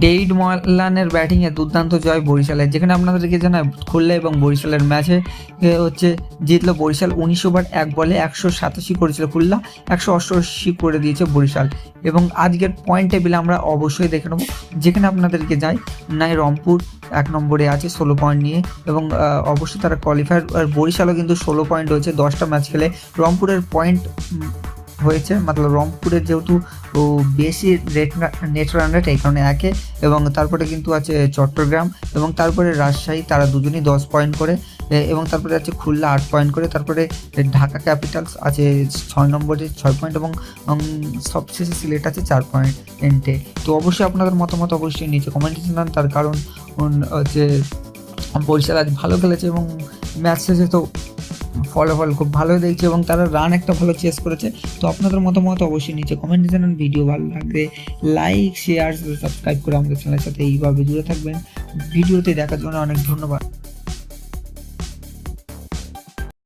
David মলানের ব্যাটিংয়ে দুর্দান্ত জয় বরিশালের, যেখানে আপনাদেরকে জানায় খুলনা এবং বরিশালের ম্যাচে হচ্ছে জিতলো বরিশাল উনিশ ওভার এক বলে একশো সাতাশি করেছিল খুলনা, একশো অষ্টআশি করে দিয়েছে বরিশাল। এবং আজকের পয়েন্ট টেবিলে আমরা অবশ্যই দেখে নেব, যেখানে আপনাদেরকে যাই নাই রংপুর, এক নম্বরে আছে ষোলো পয়েন্ট নিয়ে, এবং অবশ্যই তারা কোয়ালিফায়ার বরিশালও কিন্তু ষোলো পয়েন্ট রয়েছে, দশটা ম্যাচ খেলে। রংপুরের পয়েন্ট হয়েছে মতলব রংপুরের যেহেতু বেশি রেট নেট রান রেট এই কারণে একে, এবং তারপরে কিন্তু আছে চট্টগ্রাম, এবং তারপরে রাজশাহী, তারা দুজনই দশ পয়েন্ট করে এবং তারপরে আছে খুলনা আট পয়েন্ট করে, তারপরে ঢাকা ক্যাপিটালস আছে ছয় নম্বরে ছয় পয়েন্ট এবং সবশেষে সিলেট আছে চার পয়েন্ট এন্টে তো অবশ্যই আপনাদের মতামত অবশ্যই নিচে কমেন্টে জানান, তার কারণ হচ্ছে, বরিশাল আজ ভালো খেলেছে, এবং ম্যাচ শেষে তো ফলাফল খুব ভালো দেখছে এবং তারা রান একটা ভালো চেস করেছে। তো আপনাদের মতামত অবশ্যই নিচে কমেন্টে জানান। ভিডিও ভালো লাগবে লাইক শেয়ার সাবস্ক্রাইব করে আমাদের চ্যানেলের সাথে এইভাবে জুড়ে থাকবেন। ভিডিওতে দেখার জন্য অনেক ধন্যবাদ।